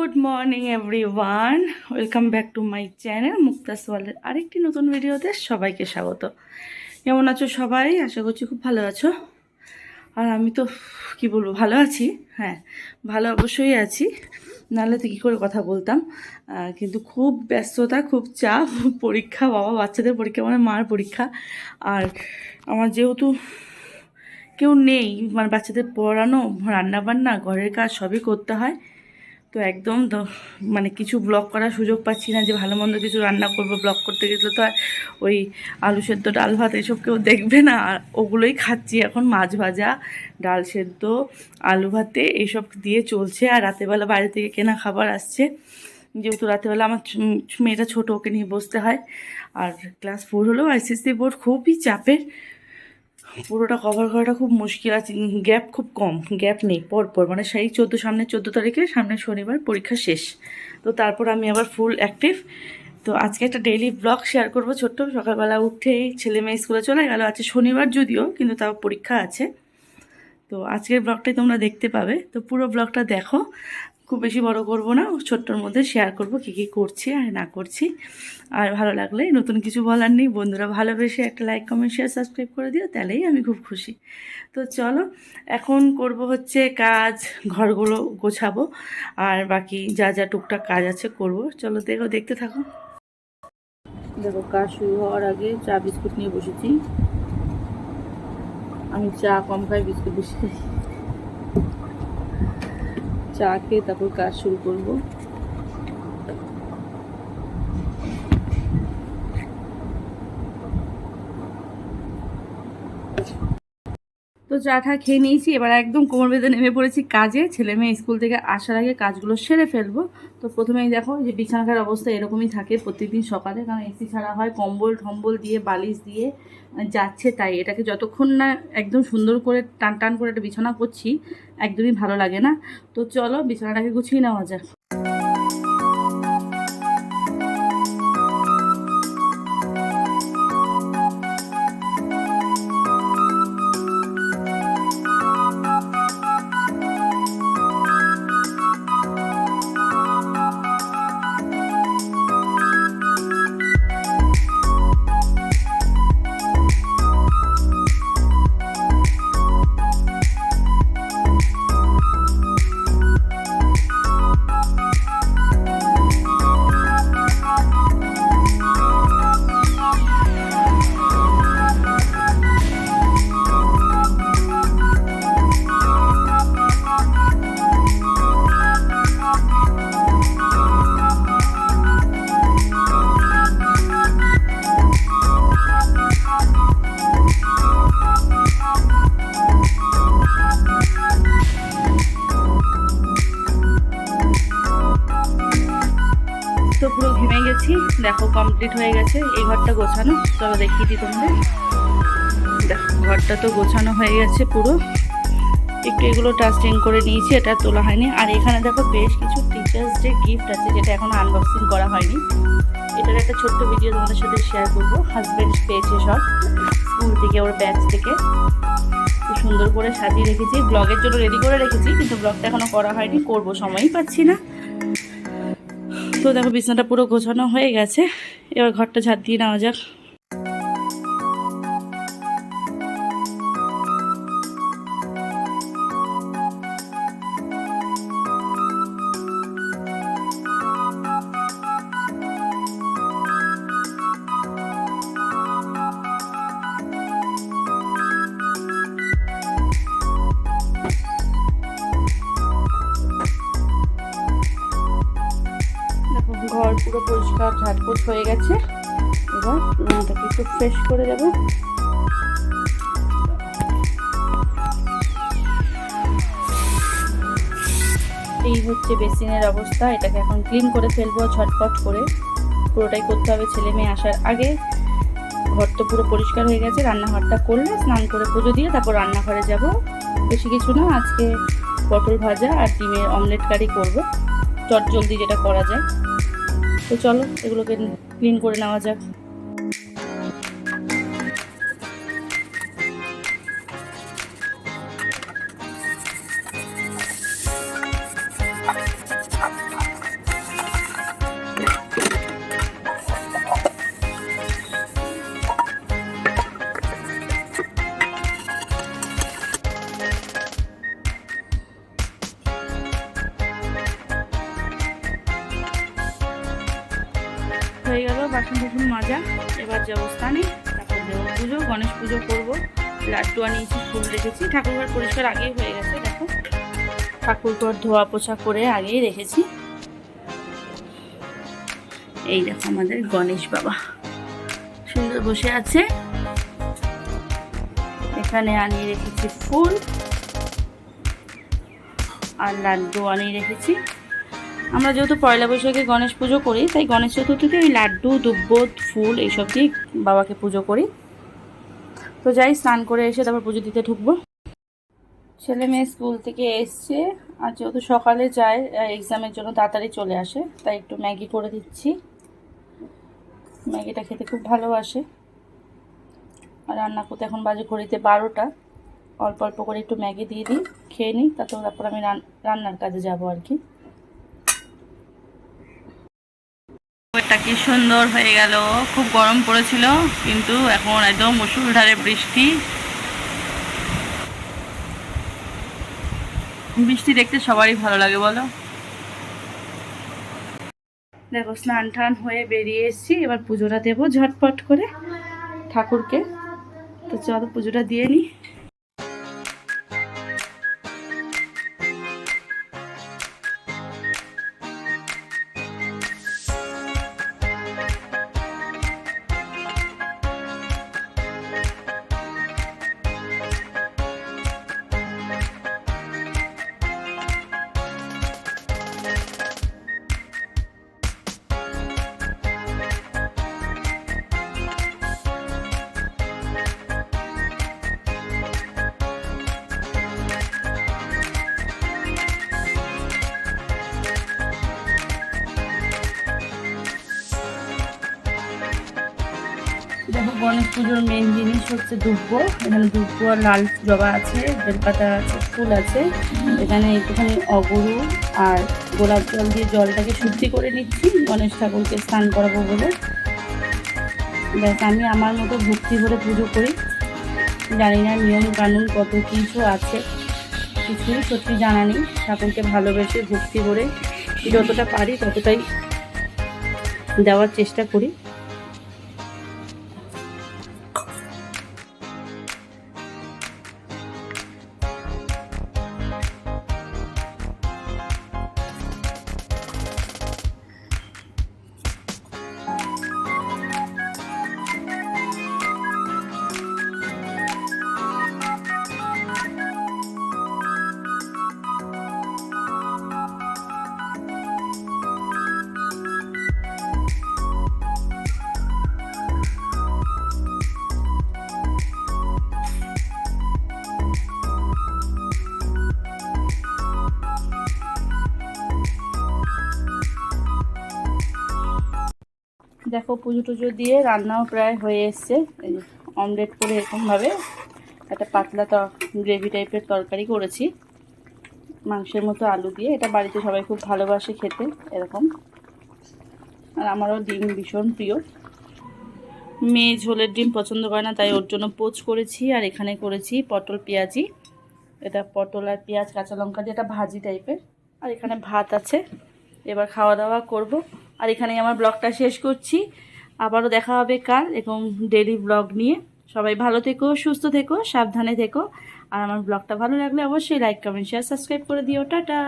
Good morning everyone welcome back to my channel Mukta's ওয়ার্ল্ডের আরেকটি নতুন ভিডিওতে সবাইকে স্বাগত। কেমন আছো সবাই? আশা করছি খুব ভালো আছো। আর আমি তো, কি বলব, ভালো আছি। হ্যাঁ ভালো অবশ্যই আছি। নাহলে তো কী করে কথা বলতাম? কিন্তু খুব ব্যস্ততা, খুব চাপ, পরীক্ষা, বাবা বাচ্চাদের পরীক্ষা মানে মার পরীক্ষা। আর আমার যেহেতু কেউ নেই মানে বাচ্চাদের পড়ানো, রান্নাবান্না, ঘরের কাজ সবই করতে হয়। তো একদম মানে কিছু ব্লগ করার সুযোগ পাচ্ছি না যে ভালো মন্দ কিছু রান্না করব ব্লগ করতে গেলে তো ওই আলু সেদ্ধ, ডাল ভাত এসব কেউ দেখবে না। আর ওগুলোই খাচ্ছি এখন, মাছ ভাজা, ডাল সেদ্ধ, আলু ভাতে এইসব দিয়ে চলছে। আর রাতেরবেলা বাইরে থেকে কেনা খাবার আসছে। যেহেতু রাতেরবেলা আমার মেয়েটা ছোটো, ওকে নিয়ে বসতে হয়। আর ক্লাস ফোর হলেও আইসিএসসি বোর্ড খুবই চাপের। পুরোটা কভার করাটা খুব মুশকিল আছে গ্যাপ খুব কম গ্যাপ নেই পরপর মানে সেই চোদ্দ সামনে চোদ্দ তারিখে সামনে শনিবার পরীক্ষা শেষ। তো তারপর আমি আবার ফুল অ্যাক্টিভ তো আজকে একটা ডেইলি ব্লগ শেয়ার করব ছোট্ট, সকালবেলা উঠেই ছেলে মেয়ে স্কুলে চলে গেল আছে শনিবার যদিও, কিন্তু তাও পরীক্ষা আছে। তো আজকের ব্লগটাই তোমরা দেখতে পাবে। তো পুরো ব্লগটা দেখো। খুব বেশি বড় করব না, ছোট্টর মধ্যে শেয়ার করব কী কী করছি আর না করছি। আর ভালো লাগলে নতুন কিছু বলার নেই, বন্ধুরা ভালোবেসে একটা লাইক কমেন্ট শেয়ার সাবস্ক্রাইব করে দিও, তাহলেই আমি খুব খুশি। তো চলো, এখন করব হচ্ছে কাজ, ঘরগুলো গোছাবো, আর বাকি যা যা টুকটাক কাজ আছে করব। চলো দেখো, দেখতে থাকো। দেখো, কাজ শুরু হওয়ার আগে চা, বিস্কুট নিয়ে বসেছি। আমি চা, কম খাই, বিস্কুট বেশি খাই চা খেয়ে তারপর কাজ শুরু করব। চা টা খেয়ে নিয়েছি, এবার একদম কোমর বেঁধে নেমে পড়েছি কাজে। ছেলে মেয়ে স্কুল থেকে আসার আগে কাজগুলো সেরে ফেলব। তো প্রথমেই দেখো যে বিছানাটার অবস্থা এরকমই থাকে প্রত্যেকদিন সকালে, কারণ এসি ছাড়া হয় কম্বল ঠম্বল দিয়ে, বালিশ দিয়ে যাচ্ছে তাই। এটাকে যতক্ষণ না একদম সুন্দর করে টান টান করে একটা বিছানা করছি, একদমই ভালো লাগে না। তো চলো বিছানাটাকে গুছিয়ে নেওয়া যাক। গেছি দেখো কমপ্লিট হয়ে গেছে। এই ঘরটা গোছানো। চলো দেখিয়ে দিই তোমাদের। দেখো, ঘরটা তো গোছানো হয়ে গেছে পুরো। একটু এগুলো টাস্টিং করে নিয়েছি, এটা তোলা হয়নি। আর এখানে দেখো বেশ কিছু টিচার্স ডে গিফট আছে, যেটা এখন আনবক্সিং করা হয়নি। এটার একটা ছোট্ট ভিডিও তোমাদের সাথে শেয়ার করব। হাজব্যান্ড পেয়েছে সব। স্কুল থেকে, ওর ব্যাচ থেকে। খুব সুন্দর করে সাজিয়ে রেখেছি। ব্লগের জন্য রেডি করে রেখেছি, কিন্তু ব্লগটা এখনও করা হয়নি। করব, সময়ই পাচ্ছি না। তো দেখো বিছানাটা পুরো গোছানো হয়ে গেছে। এবার ঘরটা ঝাড় দিয়ে নেওয়া যাক। পরিষ্কার ঝাড়পোছ হয়ে গেছে। এবার রুমটাকে একটু ফ্রেশ করে দেবো। এই হচ্ছে বেসিনের অবস্থা। এটাকে এখন ক্লিন করে ফেলব ছটপট করে। পুরোটাই করতে হবে ছেলে মেয়ে আসার আগে। ঘর তো পুরো পরিষ্কার হয়ে গেছে। রান্নাঘরটা করলে স্নান করে পুজো দিয়ে তারপর রান্নাঘরে যাব। বেশি কিছু না, আজকে পটল ভাজা আর ডিমের অমলেট কারি করব। চট জলদি যেটা করা যায়। তো চলো এগুলোকে ক্লিন করে নেওয়া যাক। বাসন টাসন মাজা, এবার যাব স্থানে পুজো, গণেশ পুজো করব। লাড্ডু আনিয়েছি ফুল রেখেছি। ঠাকুরঘর পরিষ্কার আগেই হয়ে গেছে, দেখো। ঠাকুরঘর ধোয়া পোছা করে আগেই রেখেছি। এই দেখো আমাদের গণেশ বাবা। সুন্দর বসে আছে। এখানে আনিয়ে রেখেছি ফুল। আর লাড্ডু আনিয়ে রেখেছি। আমরা যেহেতু পয়লা বৈশাখে গণেশ পুজো করি, তাই গণেশ চতুর্থীতে ওই লাড্ডু দুব্ব ফুল এইসব দিয়ে বাবাকে পুজো করি। তো যাই, স্নান করে এসে তারপর পুজো দিতে ঢুকবো। ছেলে মেয়ে স্কুল থেকে এসছে, আর যেহেতু সকালে যায় এক্সামের জন্য তাড়াতাড়ি চলে আসে, তাই একটু ম্যাগি করে দিচ্ছি। ম্যাগিটা খেতে খুব ভালোবাসে। আর রান্না করতে এখন বাজে ঘড়িতে বারোটা। অল্প অল্প করে একটু ম্যাগি দিয়ে দিই, খেয়ে নিই, তারপর তারপর আমি রান- রান্নার কাজে যাব আর কি। ওয়েদারটা কি সুন্দর হয়ে গেল। খুব গরম পড়েছিল, কিন্তু এখন একদম মুসুলধারে বৃষ্টি। বৃষ্টি দেখতে সবারই ভালো লাগে, বলো। দেখো, স্নান টান হয়ে বেরিয়ে এসেছি। এবার পুজোটা দেবো ঝটপট করে ঠাকুরকে। তো চলো পুজোটা দিয়ে নিই দেখো গণেশ পুজোর মেন জিনিস হচ্ছে দুব্বো। এখানে দুব্বো আর লাল জবা আছে, বেলপাতা আছে, ফুল আছে। এখানে একটুখানি অগরু আর গোলাপ জল দিয়ে জলটাকে শুদ্ধি করে নিচ্ছি। গণেশ ঠাকুরকে স্নান করাবো বলে। দেখ আমি আমার মতো ভক্তি ভরে পুজো করি। জানি না নিয়ম কানুন কত কিছু আছে। কিছুই সত্যি জানা নেই। ঠাকুরকে ভালোবেসে ভক্তি করে যতটা পারি ততটাই দেওয়ার চেষ্টা করি। দেখো পুজো টুজো দিয়ে রান্নাও প্রায় হয়ে এসছে। অমলেট করে এরকমভাবে একটা পাতলা ত গ্রেভি টাইপের তরকারি করেছি। মাংসের মতো আলু দিয়ে। এটা বাড়িতে সবাই খুব ভালোবাসে খেতে, এরকম। আর আমারও ডিম ভীষণ প্রিয়। মেয়ে ঝোলের ডিম পছন্দ করে না, তাই ওর জন্য পোচ করেছি। আর এখানে করেছি পটল পেঁয়াজি। এটা পটল আর পেঁয়াজ, কাঁচা লঙ্কা দিয়ে, এটা ভাজি টাইপের আর এখানে ভাত আছে। এবার খাওয়া দাওয়া করব। আর এখানে আমার ব্লগটা শেষ করছি। আবারও দেখা হবে কাল এবং ডেলি ব্লগ নিয়ে। সবাই ভালো থেকো, সুস্থ থেকো, সাবধানে থেকো। আর আমার ব্লগটা ভালো লাগলে অবশ্যই লাইক কমেন্ট শেয়ার সাবস্ক্রাইব করে দিও। টাটা!